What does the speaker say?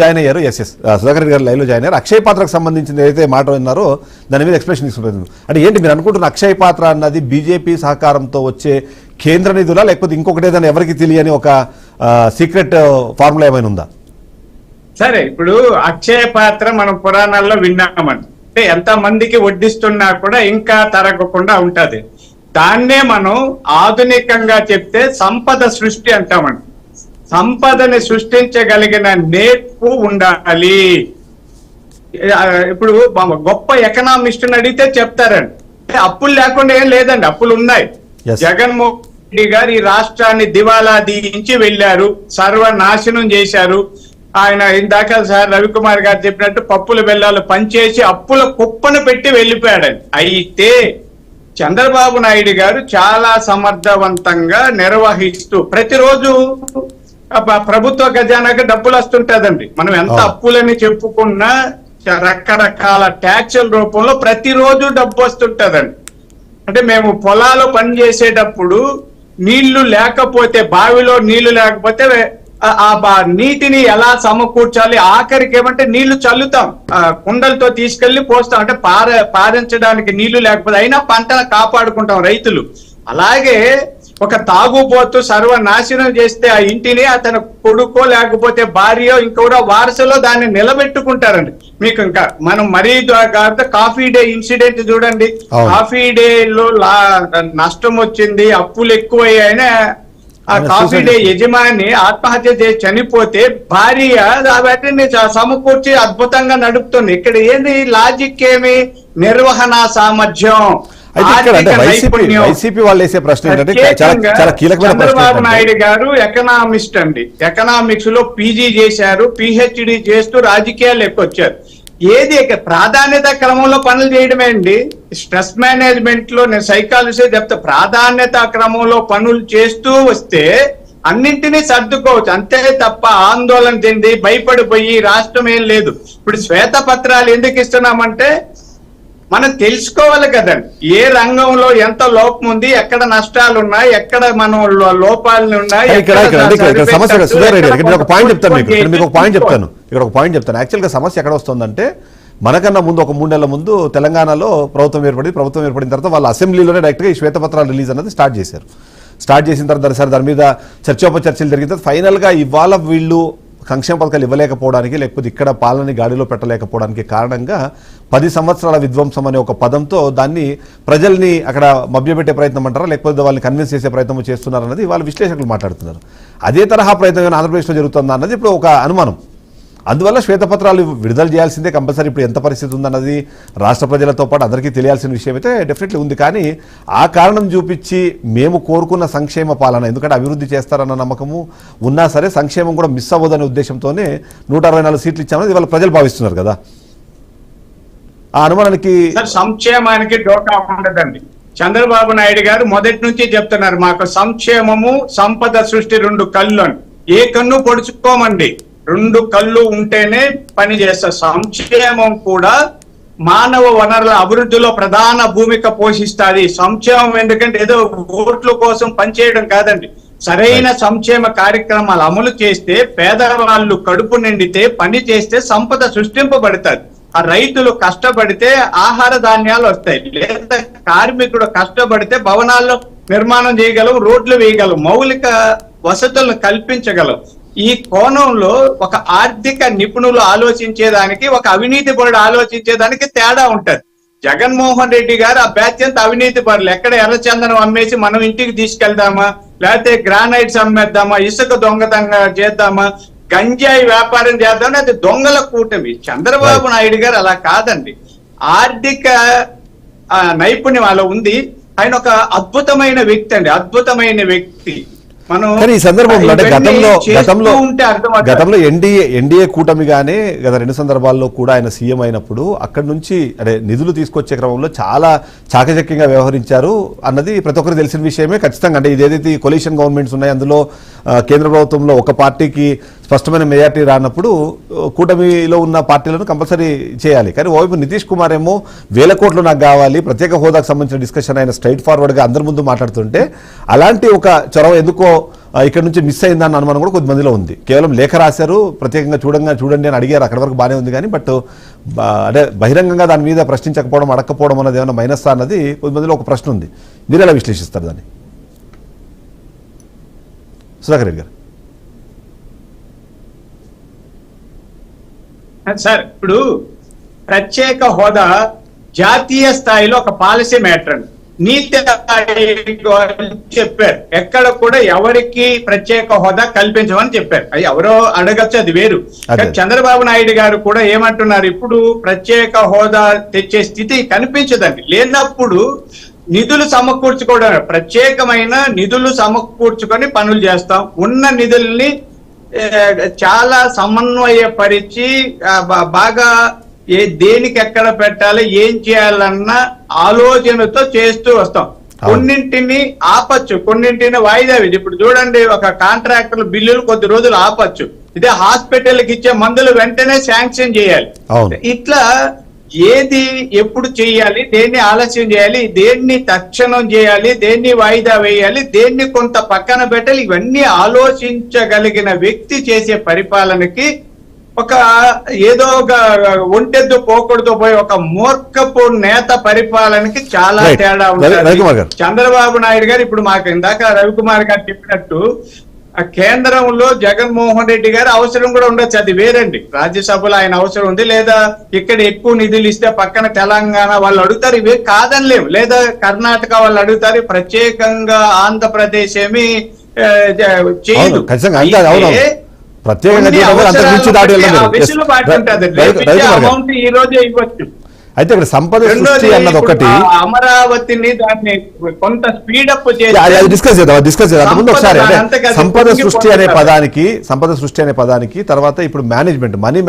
Join అయ్యారు. Yes yes Sudhakar Reddy గారు లైవ్లో జాయిన్ అయ్యారు. అక్షయ పాత్రకు సంబంధించిన ఏదైతే మాట విన్నారో దాని మీద ఎక్స్ప్లెనేషన్ తీసుకుంటుంది అంటే ఏంటి మీరు అనుకుంటున్న అక్షయ పాత్ర అన్నది బీజేపీ సహకారంతో వచ్చే కేంద్ర నిధులా లేకపోతే ఇంకొకటి ఏదైనా ఎవరికి తెలియని ఒక సీక్రెట్ ఫార్ములా ఏమైనా ఉందా? సరే ఇప్పుడు అక్షయ పాత్ర మనం పురాణాల్లో విన్నామని. అంటే ఎంత మందికి వడ్డిస్తున్నా కూడా ఇంకా తరగకుండా ఉంటది. దాన్నే మనం ఆధునికంగా చెప్తే సంపద సృష్టి అంటామండి సంపదని సృష్టించగలిగిన నేర్పు ఉండాలి. ఇప్పుడు గొప్ప ఎకనామిస్ట్ అడిగితే చెప్తారండి. అప్పులు లేకుండా ఏం లేదండి అప్పులు ఉన్నాయి. జగన్మోహన్ రెడ్డి గారు ఈ రాష్ట్రాన్ని దివాలా దీయించి వెళ్ళారు సర్వనాశనం చేశారు. ఆయన ఇందాక సార్ రవికుమార్ గారు చెప్పినట్టు పప్పుల బెల్లాలు పనిచేసి అప్పుల కుప్పను పెట్టి వెళ్ళిపోయాడండి. అయితే చంద్రబాబు నాయుడు గారు చాలా సమర్థవంతంగా నిర్వహిస్తూ ప్రతిరోజు ప్రభుత్వ ఖజానాకి డబ్బులు వస్తుంటదండి. మనం ఎంత. అప్పులని చెప్పుకున్నా రకరకాల ట్యాక్సుల రూపంలో ప్రతిరోజు డబ్బు వస్తుంటదండి. అంటే మేము పొలాలు పని చేసేటప్పుడు నీళ్ళు లేకపోతే బావిలో నీళ్ళు లేకపోతే ఆ- నీటిని ఎలా సమకూర్చాలి? ఆఖరికి ఏమంటే నీళ్ళు చల్లుతాం. ఆ, కుండలతో తీసుకెళ్ళి పోస్తాం. అంటే పార పారించడానికి నీళ్ళు లేకపోతే అయినా పంటను కాపాడుకుంటాం రైతులు. అలాగే ఒక తాగుబోతు సర్వనాశనం చేస్తే ఆ ఇంటిని అతని కొడుకో లేకపోతే భార్య ఇంకొక వారసులో దాన్ని నిలబెట్టుకుంటారండి. మీకు ఇంకా మనం మరీ కాదు కాఫీ డే ఇన్సిడెంట్ చూడండి. కాఫీ డే లో నష్టం వచ్చింది అప్పులు ఎక్కువయ్యాయని ఆ కాఫీ డే. యజమాని ఆత్మహత్య చేసి చనిపోతే భార్య వాటిని సమకూర్చి అద్భుతంగా నడుపుతుంది. ఇక్కడ ఏంది? లాజిక్ ఏమి? నిర్వహణ సామర్థ్యం. అయితే ఇక్కడ అంటే వైసీపీ. వైసీపీ వాళ్ళు వేసే ప్రశ్న ఏంటంటే చాలా కీలకమైన ప్రశ్న చంద్రబాబు నాయుడు గారు ఎకనామిస్ట్ అండి. ఎకనామిక్స్లో పీజీ చేశారు పిహెచ్డి చేస్తూ రాజకీయాలు ఎక్కొచ్చారు ఏది ప్రాధాన్యత క్రమంలో పనులు చేయడమే అండి. స్ట్రెస్ మేనేజ్మెంట్లో నేను సైకాలజీ చెప్తా ప్రాధాన్యత క్రమంలో పనులు చేస్తూ వస్తే అన్నింటినీ సర్దుకోవచ్చు. అంతే తప్ప ఆందోళన చెంది భయపడిపోయి రాష్ట్రం ఏం లేదు. ఇప్పుడు శ్వేత పత్రాలు ఎందుకు ఇస్తున్నామంటే మనం తెలుసుకోవాలి కదండి. ఏ రంగంలో ఎంత లోపం ఉంది ఎక్కడ నష్టాలు ఉన్నాయి ఎక్కడ మనం లోపాలు ఉన్నాయి సమస్య ఇక్కడ ఒక పాయింట్ చెప్తాను మీకు. ఇక్కడ మీకు ఒక పాయింట్. చెప్తాను. ఇక్కడ ఒక పాయింట్ చెప్తాను. యాక్చువల్గా సమస్య ఎక్కడ వస్తుందంటే మనకన్నా ముందు ఒక మూడు నెలల ముందు తెలంగాణలో ప్రభుత్వం ఏర్పడి ప్రభుత్వం ఏర్పడిన తర్వాత వాళ్ళ అసెంబ్లీలోనే డైరెక్ట్గా ఈ శ్వేతపత్రాలు రిలీజ్ అనేది స్టార్ట్ చేశారు. స్టార్ట్ చేసిన తర్వాత సరే దాని మీద చర్చోపచర్చలు జరిగిన తర్వాత ఫైనల్గా ఇవాళ వీళ్ళు సంక్షేమ పథకాలు ఇవ్వలేకపోవడానికి లేకపోతే ఇక్కడ పాలనని గాడిలో పెట్టలేకపోవడానికి కారణంగా పది సంవత్సరాల విధ్వంసం అనే ఒక పదంతో దాన్ని ప్రజల్ని అక్కడ మభ్యపెట్టే ప్రయత్నం అంటారా? లేకపోతే వాళ్ళని కన్విన్స్ చేసే ప్రయత్నం చేస్తున్నారన్నది వాళ్ళ విశ్లేషకులు మాట్లాడుతున్నారు. అదే తరహా ప్రయత్నం ఆంధ్రప్రదేశ్లో జరుగుతుందా అన్నది ఇప్పుడు ఒక అనుమానం. అందువల్ల శ్వేతపత్రాలు విడుదల చేయాల్సిందే కంపల్సరీ. ఇప్పుడు ఎంత పరిస్థితి ఉందన్నది రాష్ట్ర ప్రజలతో పాటు అందరికీ తెలియాల్సిన విషయం అయితే డెఫినెట్లీ ఉంది. కానీ ఆ కారణం చూపించి మేము కోరుకున్న సంక్షేమ పాలన ఎందుకంటే అభివృద్ధి చేస్తారన్న నమ్మకము ఉన్నా సరే సంక్షేమం కూడా మిస్ అవ్వదనే ఉద్దేశంతోనే నూట అరవై నాలుగు సీట్లు ఇచ్చామని ఇవాళ ప్రజలు భావిస్తున్నారు కదా. ఆ అనుమానానికి సంక్షేమానికి డోకా ఉండదండి. చంద్రబాబు నాయుడు గారు మొదటి నుంచి చెప్తున్నారు మాకు సంక్షేమము సంపద సృష్టి రెండు కళ్ళు ఏ కన్ను పొడుచుకోమండి. రెండు కళ్ళు ఉంటేనే పని చేస్తా. సంక్షేమం కూడా మానవ వనరుల అభివృద్ధిలో ప్రధాన భూమిక పోషిస్తాది. సంక్షేమం ఎందుకంటే ఏదో ఓట్ల కోసం పనిచేయడం కాదండి. సరైన సంక్షేమ కార్యక్రమాలు అమలు చేస్తే పేదవాళ్ళు కడుపు నిండితే పని చేస్తే సంపద సృష్టింపబడుతుంది. ఆ రైతులు కష్టపడితే ఆహార ధాన్యాలు వస్తాయి. లేదా కార్మికుడు కష్టపడితే భవనాల్లో నిర్మాణం చేయగలం రోడ్లు వేయగలం మౌలిక వసతులను కల్పించగలం. ఈ కోణంలో ఒక ఆర్థిక నిపుణులు ఆలోచించేదానికి ఒక అవినీతి పరుడు ఆలోచించేదానికి తేడా ఉంటది. జగన్మోహన్ రెడ్డి గారు ఆ బ్యాచ్ అంతా అవినీతి పరులు. ఎక్కడ ఎర్రచందనం అమ్మేసి మనం ఇంటికి తీసుకెళ్దామా? లేకపోతే గ్రానైట్స్ అమ్మేద్దామా? ఇసుక దొంగతంగా చేద్దామా? గంజాయి వ్యాపారం చేద్దామని అది దొంగల కూటమి. చంద్రబాబు నాయుడు గారు అలా కాదండి. ఆర్థిక నైపుణ్యం అలా ఉంది. ఆయన ఒక అద్భుతమైన వ్యక్తి అండి. అద్భుతమైన వ్యక్తి. కానీ ఈ సందర్భంలో అంటే గతంలో గతంలో. గతంలో ఎన్డీఏ ఎన్డీఏ కూటమిగానే గత రెండు సందర్భాల్లో కూడా ఆయన సీఎం అయినప్పుడు అక్కడి నుంచి అంటే నిధులు తీసుకొచ్చే క్రమంలో చాలా చాకచక్యంగా వ్యవహరించారు అన్నది ప్రతి ఒక్కరికి తెలిసిన విషయమే ఖచ్చితంగా అంటే ఇదేదైతే కొలిషన్ గవర్నమెంట్స్ ఉన్నాయి అందులో కేంద్ర ప్రభుత్వంలో ఒక పార్టీకి స్పష్టమైన మెజార్టీ రానప్పుడు కూటమిలో ఉన్న పార్టీలను కంపల్సరీ చేయాలి. కానీ ఓవైపు నితీష్ కుమార్ ఏమో వేల కోట్లు నాకు కావాలి ప్రత్యేక హోదాకు సంబంధించిన డిస్కషన్ ఆయన స్ట్రైట్ ఫార్వర్డ్గా అందరి ముందు మాట్లాడుతుంటే అలాంటి ఒక చొరవ ఎందుకో ఇక్కడ నుంచి మిస్ అయిందన్న అనుమానం కూడా కొద్దిమందిలో ఉంది. కేవలం లేఖ రాశారు ప్రత్యేకంగా చూడంగా చూడండి అని అడిగారు అక్కడి వరకు బాగానే ఉంది కానీ బట్ అంటే బహిరంగంగా దాని మీద ప్రశ్నించకపోవడం అడగకపోవడం అన్నది ఏమైనా మైనస్ అన్నది కొద్దిమందిలో ఒక ప్రశ్న ఉంది. మీరు ఎలా విశ్లేషిస్తారు దాన్ని? సుధాకర్ రెడ్డి గారు. సార్ ఇప్పుడు ప్రత్యేక హోదా జాతీయ స్థాయిలో ఒక పాలసీ మ్యాటర్ అండి. నీతి చెప్పారు. ఎక్కడ కూడా ఎవరికి ప్రత్యేక హోదా కల్పించమని చెప్పారు. అది ఎవరో అడగచ్చు అది వేరు. చంద్రబాబు నాయుడు గారు కూడా ఏమంటున్నారు ఇప్పుడు ప్రత్యేక హోదా తెచ్చే స్థితి కనిపించదండి. లేనప్పుడు నిధులు సమకూర్చుకోవడం ప్రత్యేకమైన నిధులు సమకూర్చుకొని పనులు చేస్తాం. ఉన్న నిధుల్ని చాలా సమన్వయపరిచి బాగా ఏ దేనికి ఎక్కడ పెట్టాలి ఏం చేయాలన్న ఆలోచనతో చేస్తూ వస్తాం. కొన్నింటిని ఆపచ్చు కొన్నింటిని వాయిదా వేయచ్చు. ఇప్పుడు చూడండి ఒక కాంట్రాక్టర్ బిల్లులు కొద్ది రోజులు ఆపచ్చు ఇదే హాస్పిటల్కి ఇచ్చే మందులు వెంటనే శాంక్షన్ చేయాలి. ఇట్లా ఏది ఎప్పుడు చేయాలి దేన్ని ఆలస్యం చేయాలి దేన్ని తక్షణం చేయాలి దేన్ని వాయిదా వేయాలి దేన్ని కొంత పక్కన పెట్టాలి ఇవన్నీ ఆలోచించగలిగిన వ్యక్తి చేసే పరిపాలనకి ఒక ఏదో ఒక ఒంటెద్దు పోకూడదు పోయి ఒక మూర్ఖపు నేత పరిపాలనకి చాలా. తేడా. ఉంటుంది చంద్రబాబు నాయుడు గారు ఇప్పుడు మాకు ఇందాక రవికుమార్ గారు చెప్పినట్టు ఆ కేంద్రంలో జగన్మోహన్ రెడ్డి గారు అవసరం కూడా ఉండొచ్చు. అది వేరండి. రాజ్యసభలో ఆయన అవసరం ఉంది. లేదా ఇక్కడ ఎక్కువ నిధులు ఇస్తే పక్కన తెలంగాణ వాళ్ళు అడుగుతారు. ఇవే కాదనిలేవు లేదా కర్ణాటక వాళ్ళు అడుగుతారు. ప్రత్యేకంగా ఆంధ్రప్రదేశ్ ఏమి చేయదు. ప్రత్యేకంగా ఈ రోజే ఇవ్వచ్చు. అయితే ఇక్కడ సంపద సృష్టి అన్నది ఒకటి అమరావతిని దాన్ని కొంత స్పీడప్ చేసి డిస్కస్ చేద్దాం డిస్కస్ చేద్దాం ముందు ఒకసారి సంపద సృష్టి అనే. పదానికి సంపద సృష్టి అనే పదానికి తర్వాత ఇప్పుడు మేనేజ్మెంట్ మనీ